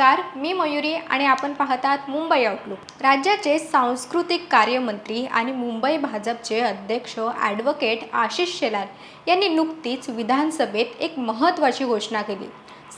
नमस्कार मी मयुरी आणि आपण पाहतात मुंबई आउटलुक राज्याचे सांस्कृतिक कार्यमंत्री आणि मुंबई भाजपचे अध्यक्ष ॲडव्होकेट आशिष शेलार यांनी नुकतीच विधानसभेत एक महत्त्वाची घोषणा केली.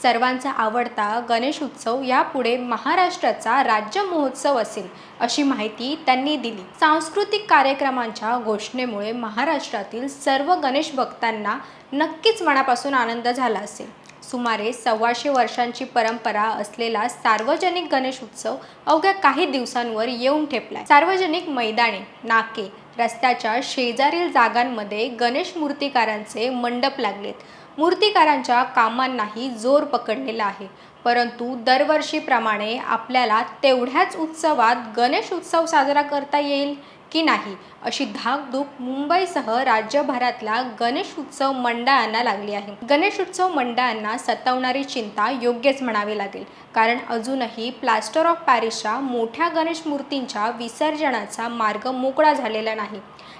सर्वांचा आवडता गणेश उत्सव यापुढे महाराष्ट्राचा राज्य महोत्सव असेल अशी माहिती त्यांनी दिली. सांस्कृतिक कार्यक्रमांच्या घोषणेमुळे महाराष्ट्रातील सर्व गणेश भक्तांना नक्कीच मनापासून आनंद झाला असेल. सुमारे सव्वाशे वर्षांची परंपरा असलेला सार्वजनिक गणेश उत्सव अवघ्या काही दिवसांवर येऊन ठेपलाय. सार्वजनिक मैदाने नाके रस्त्याच्या शेजारील जागांमध्ये गणेश मूर्तिकारांचे मंडप लागलेत. मूर्तिकारांच्या कामांनाही जोर पकडलेला आहे. परंतु दरवर्षीप्रमाणे आपल्याला तेवढ्याच उत्सवात गणेश उत्सव साजरा करता येईल? की नाही? अशी धाकधूक मुंबईसह राज्यभरातल्या गणेश उत्सव मंडळांना लागली आहे. गणेश उत्सव मंडळांना सतावणारी चिंता योग्यच म्हणावी लागेल. कारण अजूनही प्लास्टर ऑफ पॅरिसच्या मोठ्या गणेश मूर्तींच्या विसर्जनाचा मार्ग मोकळा झालेला नाही.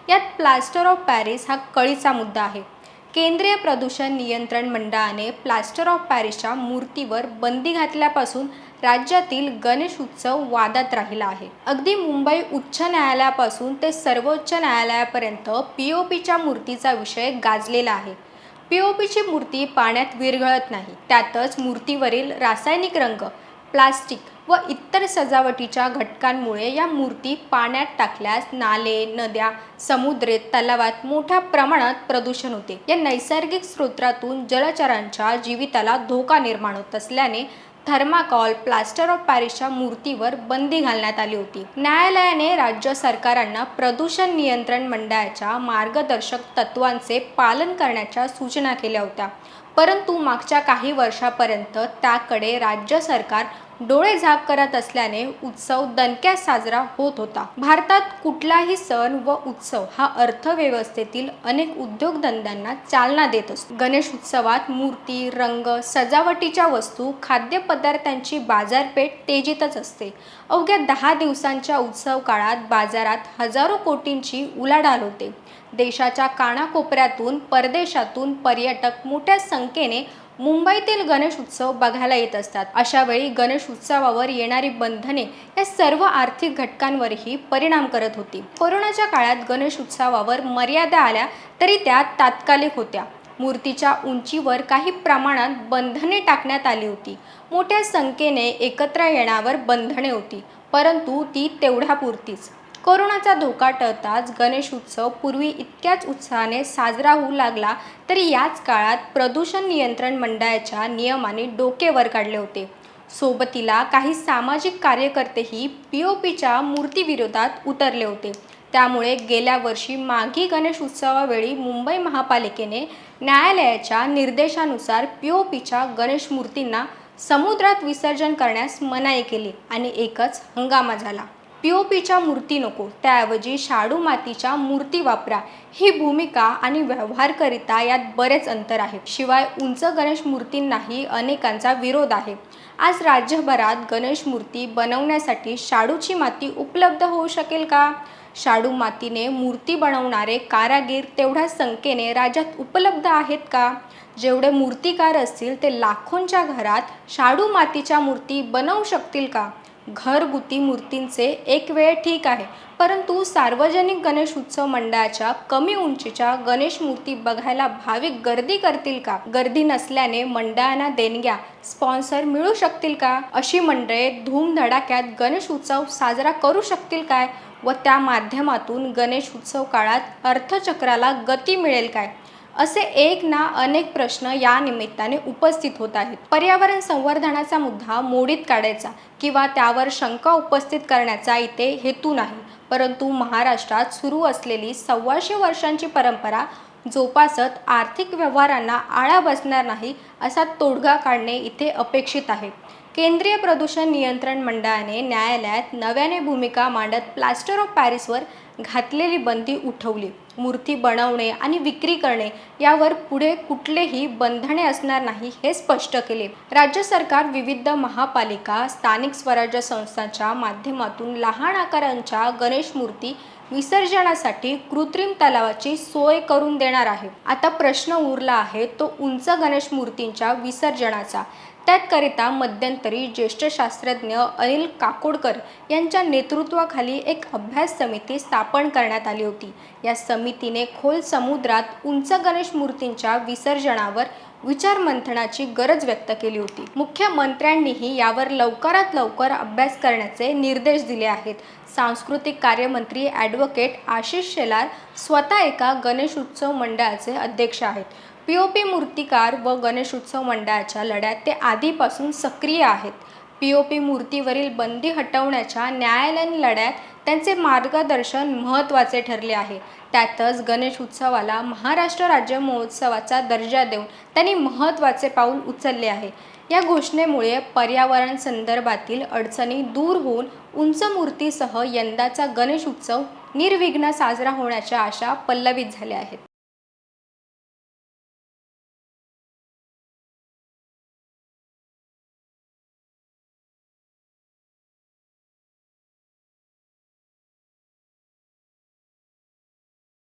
यात प्लास्टर ऑफ पॅरिस हा कळीचा मुद्दा आहे. केंद्रीय प्रदूषण नियंत्रण मंडळाने प्लास्टर ऑफ पॅरिसच्या मूर्तीवर बंदी घातल्यापासून राज्यातील गणेश उत्सव वादात राहिला आहे. अगदी मुंबई उच्च न्यायालयापासून ते सर्वोच्च न्यायालयापर्यंत पी ओ पीच्या मूर्तीचा विषय गाजलेला आहे. पी ओ पीची मूर्ती पाण्यात विरघळत नाही. त्यातच मूर्तीवरील रासायनिक रंग प्लास्टिक व इतर सजावटीच्या घटकांमुळे या मूर्ती पाण्यात टाकल्यास नाले नद्या समुद्रे तलावात मोठ्या प्रमाणात प्रदूषण होते. या नैसर्गिक स्रोतातून जलचरांच्या जीविताला धोका निर्माण होत असल्याने थर्माकॉल प्लास्टर ऑफ पॅरिसच्या मूर्तीवर बंदी घालण्यात आली होती. न्यायालयाने राज्य सरकारांना प्रदूषण नियंत्रण मंडळाच्या मार्गदर्शक तत्वांचे पालन करण्याच्या सूचना केल्या होत्या. परंतु मागच्या काही वर्षापर्यंत त्याकडे राज्य सरकार डोळे झाक करत असल्याने उत्सव दणक्यात साजरा होत होता. भारतात कुठलाही सण व उत्सव हा अर्थव्यवस्थेतील अनेक उद्योगधंद्यांना चालना देत असतो. गणेश उत्सवात मूर्ती रंग सजावटीच्या वस्तू खाद्यपदार्थांची बाजारपेठ तेजीतच असते. अवघ्या दहा दिवसांच्या उत्सव काळात बाजारात हजारो कोटींची उलाढाल होते. देशाच्या कानाकोपऱ्यातून परदेशातून पर्यटक मोठ्या संख्येने मुंबईतील गणेश उत्सव बघायला येत असतात. अशा वेळी गणेश उत्सवावर येणारी बंधने या सर्व आर्थिक घटकांवरही परिणाम करत होती. कोरोनाच्या काळात गणेश उत्सवावर मर्यादा आल्या तरी त्या तात्कालिक होत्या. मूर्तीच्या उंचीवर काही प्रमाणात बंधने टाकण्यात आली होती. मोठ्या संख्येने एकत्र येण्यावर बंधने होती परंतु ती तेवढ्यापुरतीच. कोरोनाचा धोका टळताच गणेश उत्सव पूर्वी इतक्याच उत्साहाने साजरा होऊ लागला तरी याच काळात प्रदूषण नियंत्रण मंडळाच्या नियमाने डोके वर काढले होते. सोबतीला काही सामाजिक कार्यकर्तेही पी ओ पीच्या मूर्तीविरोधात उतरले होते. त्यामुळे गेल्या वर्षी माघी गणेश उत्सवावेळी मुंबई महापालिकेने न्यायालयाच्या निर्देशानुसार पी ओ पीच्या गणेश मूर्तींना समुद्रात विसर्जन करण्यास मनाई केली आणि एकच हंगामा झाला. पी ओ पीच्या मूर्ती नको त्याऐवजी शाडू मातीच्या मूर्ती वापरा. ही भूमिका आणि व्यवहारकरिता यात बरेच अंतर आहे. शिवाय उंच गणेश मूर्तींनाही अनेकांचा विरोध आहे. आज राज्यभरात गणेश मूर्ती बनवण्यासाठी शाडूची माती उपलब्ध होऊ शकेल का? शाडू मातीने मूर्ती बनवणारे कारागीर तेवढ्या संख्येने राज्यात उपलब्ध आहेत का? जेवढे मूर्तिकार असतील ते लाखोंच्या घरात शाडू मातीच्या मूर्ती बनवू शकतील का? घरगुती मूर्तींचे एक वेळ ठीक आहे परंतु सार्वजनिक गणेश उत्सव मंडळाच्या कमी उंचीच्या गणेश मूर्ती बघायला भाविक गर्दी करतील का? गर्दी नसल्याने मंडळांना देणग्या स्पॉन्सर मिळू शकतील का? अशी मंडळे धूमधडाक्यात गणेश उत्सव साजरा करू शकतील काय? व त्या माध्यमातून गणेश उत्सव काळात अर्थचक्राला गती मिळेल काय? असे एक ना अनेक प्रश्न या निमित्ताने उपस्थित होत आहेत. पर्यावरण संवर्धनाचा मुद्दा मोडीत काढायचा किंवा त्यावर शंका उपस्थित करण्याचा इथे हेतू नाही. परंतु महाराष्ट्रात सुरू असलेली सव्वाशे वर्षांची परंपरा जोपासत आर्थिक व्यवहारांना आळा बसणार नाही असा तोडगा काढणे इथे अपेक्षित आहे. केंद्रीय प्रदूषण नियंत्रण मंडळाने न्यायालयात नव्याने भूमिका मांडत प्लास्टर ऑफ पॅरिसवर घातलेली बंदी उठवली. मूर्ती बनवणे आणि विक्री करणे यावर पुढे कुठलेही बंधने असणार नाही हे स्पष्ट केले. राज्य सरकार विविध महापालिका स्थानिक स्वराज्य संस्थांच्या माध्यमातून लहान आकारांच्या गणेश मूर्ती विसर्जनासाठी कृत्रिम तलावाची सोय करून देणार आहे. आता प्रश्न उरला आहे तो उंच गणेश मूर्तींच्या विसर्जनाचा. त्याकरिता मध्यंतरी ज्येष्ठ शास्त्रज्ञ अनिल काकोडकर यांच्या नेतृत्वाखाली एक अभ्यास समिती स्थापन करण्यात आली होती. या समितीने खोल समुद्रात उंच गणेश मूर्तींच्या विसर्जनावर विचारमंथनाची गरज व्यक्त केली होती. मुख्यमंत्र्यांनीही यावर लवकरात लवकर अभ्यास करण्याचे निर्देश दिले आहेत. सांस्कृतिक कार्यमंत्री ॲडव्होकेट आशिष शेलार स्वतः एका गणेश उत्सव मंडळाचे अध्यक्ष आहेत. पी ओ पी मूर्तिकार व गणेश उत्सव मंडळाच्या लढ्यात ते आधीपासून सक्रिय आहेत. पी ओ पी मूर्तीवरील बंदी हटवण्याच्या न्यायालयीन लढ्यात त्यांचे मार्गदर्शन महत्त्वाचे ठरले आहे. त्यातच गणेश उत्सवाला महाराष्ट्र राज्य महोत्सवाचा दर्जा देऊन त्यांनी महत्त्वाचे पाऊल उचलले आहे. या घोषणेमुळे पर्यावरण संदर्भातील अडचणी दूर होऊन उंच मूर्तीसह यंदाचा गणेश उत्सव निर्विघ्न साजरा होण्याच्या आशा पल्लवित झाल्या आहेत.